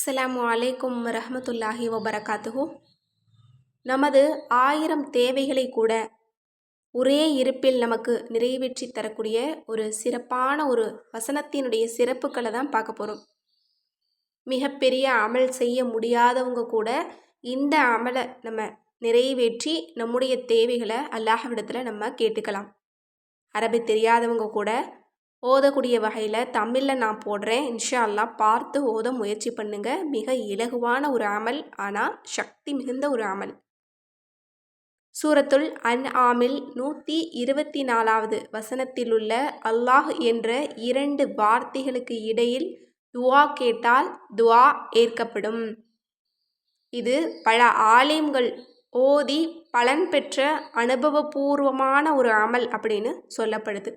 அஸ்லாம் அலைக்கும் ரஹமத்துல்லாஹி வபரகாத்துஹூ. நமது ஆயிரம் தேவைகளை கூட ஒரே இருப்பில் நமக்கு நிறைவேற்றி தரக்கூடிய ஒரு சிறப்பான ஒரு வசனத்தினுடைய சிறப்புகளை தான் பார்க்க போகிறோம் மிகப்பெரிய அமல் செய்ய முடியாதவங்க கூட இந்த அமலை நம்ம நிறைவேற்றி நம்முடைய தேவைகளை அல்லாஹ்விடத்தில் நம்ம கேட்டுக்கலாம். அரபி தெரியாதவங்க கூட ஓதக்கூடிய வகையில் தமிழில் நான் போடுறேன். இன்ஷா அல்லாஹ் பார்த்து ஓத முயற்சி பண்ணுங்க. மிக இலகுவான ஒரு அமல் ஆனால் சக்தி மிகுந்த ஒரு அமல். சூரத்துல் அன் ஆமில் நூற்றி இருபத்தி நாலாவது வசனத்திலுள்ள அல்லாஹ் என்ற இரண்டு வார்த்தைகளுக்கு இடையில் துவா கேட்டால் துவா ஏற்கப்படும். இது பல ஆலிம்கள் ஓதி பலன் பெற்ற அனுபவபூர்வமான ஒரு அமல் அப்படின்னு சொல்லப்படுது.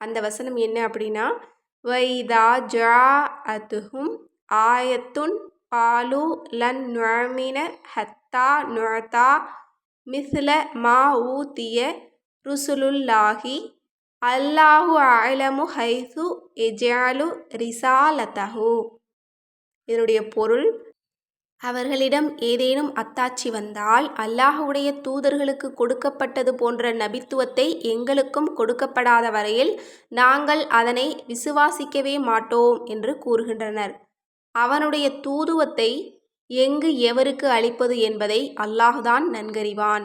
அந்த வசனம் என்ன அப்படின்னா வைதா ஜா அதுஹும் ஆயத்துன் பாலு லன் நுழமின ஹத்தா நுழத்தா மிஸ்ல மா ஊத்திய ருசுலுல்லாஹி அல்லாஹு அலமு ஹைசு எஜாலு ரிசாலதஹு. இதனுடைய பொருள் அவர்களிடம் ஏதேனும் அத்தாட்சி வந்தால் அல்லாஹுடைய தூதர்களுக்கு கொடுக்கப்பட்டது போன்ற நபித்துவத்தை எங்களுக்கும் கொடுக்கப்படாத வரையில் நாங்கள் அதனை விசுவாசிக்கவே மாட்டோம் என்று கூறுகின்றனர். அவனுடைய தூதுவத்தை எங்கு எவருக்கு அளிப்பது என்பதை அல்லாஹுதான் நன்கறிவான்.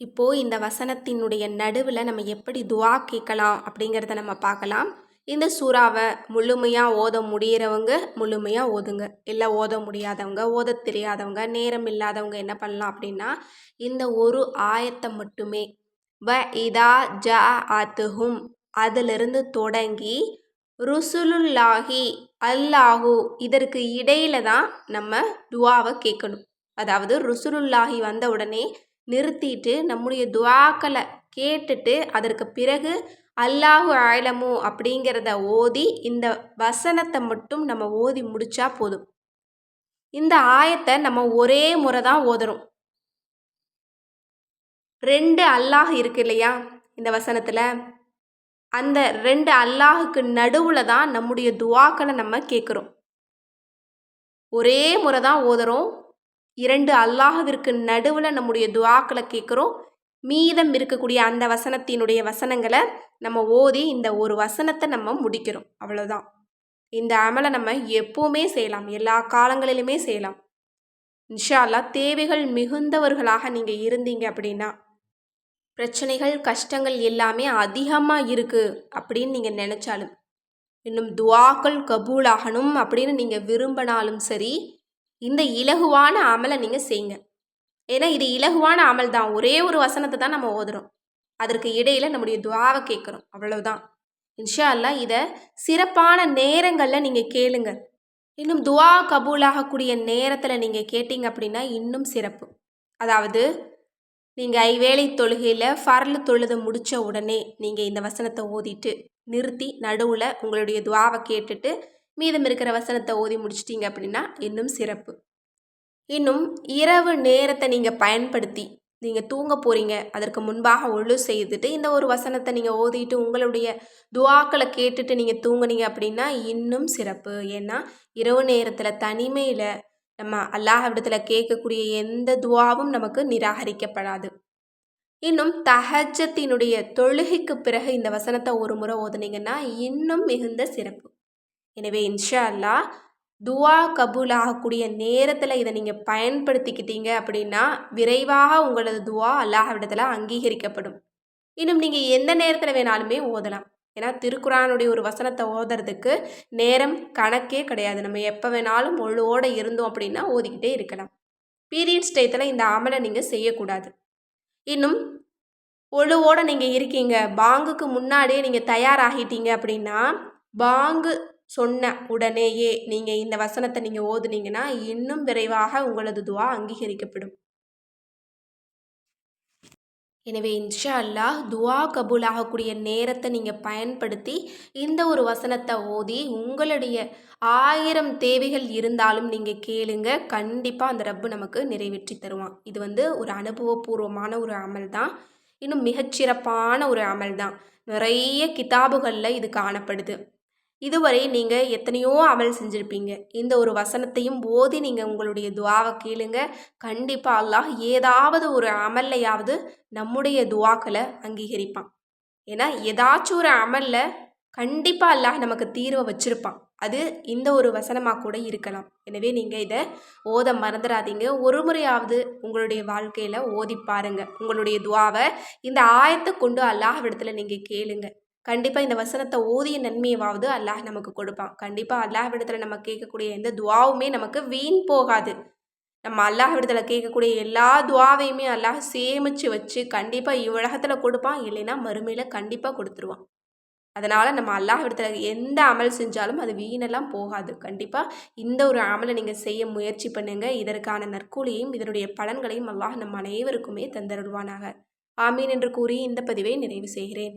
இப்போ இந்த வசனத்தினுடைய நடுவில் நம்ம எப்படி துவா கேட்கலாம் அப்படிங்கிறத நம்ம பார்க்கலாம். இந்த சூறாவை முழுமையாக ஓத முடிகிறவங்க முழுமையாக ஓதுங்க. இல்லை ஓத முடியாதவங்க ஓத தெரியாதவங்க நேரம் இல்லாதவங்க என்ன பண்ணலாம் அப்படின்னா இந்த ஒரு ஆயத்தை மட்டுமே வ இதா ஜ ஆத்துஹும் அதிலிருந்து தொடங்கி ருசுலுல்லாஹி அல்லாஹு இதற்கு இடையில தான் நம்ம துவாவை கேட்கணும். அதாவது ருசுலுல்லாஹி வந்த உடனே நிறுத்திட்டு நம்முடைய துவாக்களை கேட்டுட்டு அதற்கு பிறகு அல்லாஹு ஆழமு அப்படிங்கிறத ஓதி இந்த வசனத்தை மட்டும் நம்ம ஓதி முடித்தா போதும். இந்த ஆயத்தை நம்ம ஒரே முறை தான் ஓதுறோம் ரெண்டு அல்லாஹ் இருக்கு இல்லையா இந்த வசனத்தில்? அந்த ரெண்டு அல்லாஹுக்கு நடுவில் தான் நம்முடைய துவாக்களை நம்ம கேட்குறோம் ஒரே முறை தான் ஓதுறோம். இரண்டு அல்லாஹுவிற்கு நடுவில் நம்முடைய துவாக்களை கேட்குறோம் மீதம் இருக்கக்கூடிய அந்த வசனத்தினுடைய வசனங்களை நம்ம ஓதி இந்த ஒரு வசனத்தை நம்ம முடிக்கிறோம். அவ்வளோதான் இந்த அமலை நம்ம எப்போவுமே செய்யலாம். எல்லா காலங்களிலுமே செய்யலாம். இன்ஷா அல்லா தேவைகள் மிகுந்தவர்களாக நீங்கள் இருந்தீங்க அப்படின்னா பிரச்சனைகள் கஷ்டங்கள் எல்லாமே அதிகமாக இருக்குது அப்படின்னு நீங்கள் நினச்சாலும் இன்னும் துவாக்கள் கபூலாகணும் அப்படின்னு நீங்கள் விரும்பினாலும் சரி இந்த இலகுவான அமலை நீங்கள் செய்யுங்க ஏன்னா இது இலகுவான அமல் தான் ஒரே ஒரு வசனத்தை தான் நம்ம ஓதுறோம். அதற்கு இடையில் நம்முடைய துவாவை கேட்குறோம். அவ்வளவுதான். இன்ஷா அல்லா இதை சிறப்பான நேரங்களில் நீங்கள் கேளுங்க. இன்னும் துவா கபூலாகக்கூடிய நேரத்தில் நீங்கள் கேட்டீங்க அப்படின்னா இன்னும் சிறப்பு. அதாவது நீங்கள் ஐவேளை தொழுகையில் ஃபர்ல் தொழுது முடித்த உடனே நீங்கள் இந்த வசனத்தை ஓதிட்டு நிறுத்தி நடுவில் உங்களுடைய துவாவை கேட்டுட்டு மீதம் இருக்கிற வசனத்தை ஓதி முடிச்சிட்டிங்க அப்படின்னா இன்னும் சிறப்பு. இன்னும் இரவு நேரத்தை நீங்கள் பயன்படுத்தி நீங்கள் தூங்க போகிறீங்க அதற்கு முன்பாக ஒழு செய்துட்டு இந்த ஒரு வசனத்தை நீங்கள் ஓதிட்டு உங்களுடைய துவாக்களை கேட்டுட்டு நீங்கள் தூங்குனீங்க அப்படின்னா இன்னும் சிறப்பு. ஏன்னா இரவு நேரத்தில் தனிமையில் நம்ம அல்லாஹிடத்தில் கேட்கக்கூடிய எந்த துவாவும் நமக்கு நிராகரிக்கப்படாது. இன்னும் தஹஜத்தினுடைய தொழுகைக்கு பிறகு இந்த வசனத்தை ஒரு முறை ஓதுனீங்கன்னா இன்னும் மிகுந்த சிறப்பு. எனவே இன்ஷா அல்லா துவா கபூல் ஆகக்கூடிய நேரத்தில் இதை நீங்கள் பயன்படுத்திக்கிட்டீங்க அப்படின்னா விரைவாக உங்களது துவா அல்லாஹ்விடத்தில் அங்கீகரிக்கப்படும். இன்னும் நீங்கள் எந்த நேரத்தில் வேணாலுமே ஓதலாம். ஏன்னா திருக்குறானுடைய ஒரு வசனத்தை ஓதுறதுக்கு நேரம் கணக்கே கிடையாது. நம்ம எப்போ வேணாலும் ஒழுவோடு இருந்தோம் அப்படின்னா ஓதிக்கிட்டே இருக்கலாம். பீரியட்ஸ் டயத்தில் இந்த அமலை நீங்கள் செய்யக்கூடாது. இன்னும் ஒழுவோடு நீங்கள் இருக்கீங்க. பாங்குக்கு முன்னாடியே நீங்கள் தயாராகிட்டீங்க அப்படின்னா பாங்கு சொன்ன உடனேயே நீங்கள் இந்த வசனத்தை நீங்கள் ஓதுனீங்கன்னா இன்னும் விரைவாக உங்களது துவா அங்கீகரிக்கப்படும். எனவே இன்ஷா அல்லாஹ் துவா கபூல் ஆகக்கூடிய நேரத்தை நீங்கள் பயன்படுத்தி இந்த ஒரு வசனத்தை ஓதி உங்களுடைய ஆயிரம் தேவைகள் இருந்தாலும் நீங்கள் கேளுங்க. கண்டிப்பாக அந்த ரப்பு நமக்கு நிறைவேற்றி தருவான். இது வந்து ஒரு அனுபவபூர்வமான ஒரு அமல் தான். இன்னும் மிகச்சிறப்பான ஒரு அமல் தான். நிறைய கிதாபுகளில் இது காணப்படுது. இதுவரை நீங்கள் எத்தனையோ அமல் செஞ்சுருப்பீங்க. இந்த ஒரு வசனத்தையும் ஓதி நீங்கள் உங்களுடைய துவாவை கேளுங்க. கண்டிப்பாக அல்லாஹ் ஏதாவது ஒரு அமல்லையாவது நம்முடைய துவாக்களை அங்கீகரிப்பான். ஏன்னா ஏதாச்சும் ஒரு அமலில் கண்டிப்பாக அல்லாஹ் நமக்கு தீர்வை வச்சுருப்பான். அது இந்த ஒரு வசனமாக கூட இருக்கலாம். எனவே நீங்கள் இதை ஓத மறந்துடாதீங்க ஒரு முறையாவது உங்களுடைய வாழ்க்கையில் ஓதி பாருங்கள் உங்களுடைய துவாவை இந்த ஆயத்தை கொண்டு அல்லாஹ் அல்லாஹ்விடத்தில் நீங்கள் கேளுங்கள் கண்டிப்பாக இந்த வசனத்தை ஓதிய நன்மையாவது அல்லாஹ் நமக்கு கொடுப்பான். கண்டிப்பாக அல்லாஹ் விடத்தில் நம்ம கேட்கக்கூடிய எந்த துவாவுமே நமக்கு வீண் போகாது. நம்ம அல்லாஹ் விடத்தில் கேட்கக்கூடிய எல்லா துவாவையுமே அல்லாஹ் சேமித்து வச்சு கண்டிப்பாக இவ்வுலகத்தில் கொடுப்பான். இல்லைன்னா மறுமையில் கண்டிப்பாக கொடுத்துருவான். அதனால் நம்ம அல்லாஹ் விடத்தில் எந்த அமல் செஞ்சாலும் அது வீணெல்லாம் போகாது. கண்டிப்பாக இந்த ஒரு அமலை நீங்கள் செய்ய முயற்சி பண்ணுங்கள் இதற்கான நற்கூலியையும் இதனுடைய பலன்களையும் அல்லாஹ் நம் அனைவருக்குமே தந்தருள்வானாக. ஆமீன் என்று கூறி இந்த பதிவை நிறைவு செய்கிறேன்.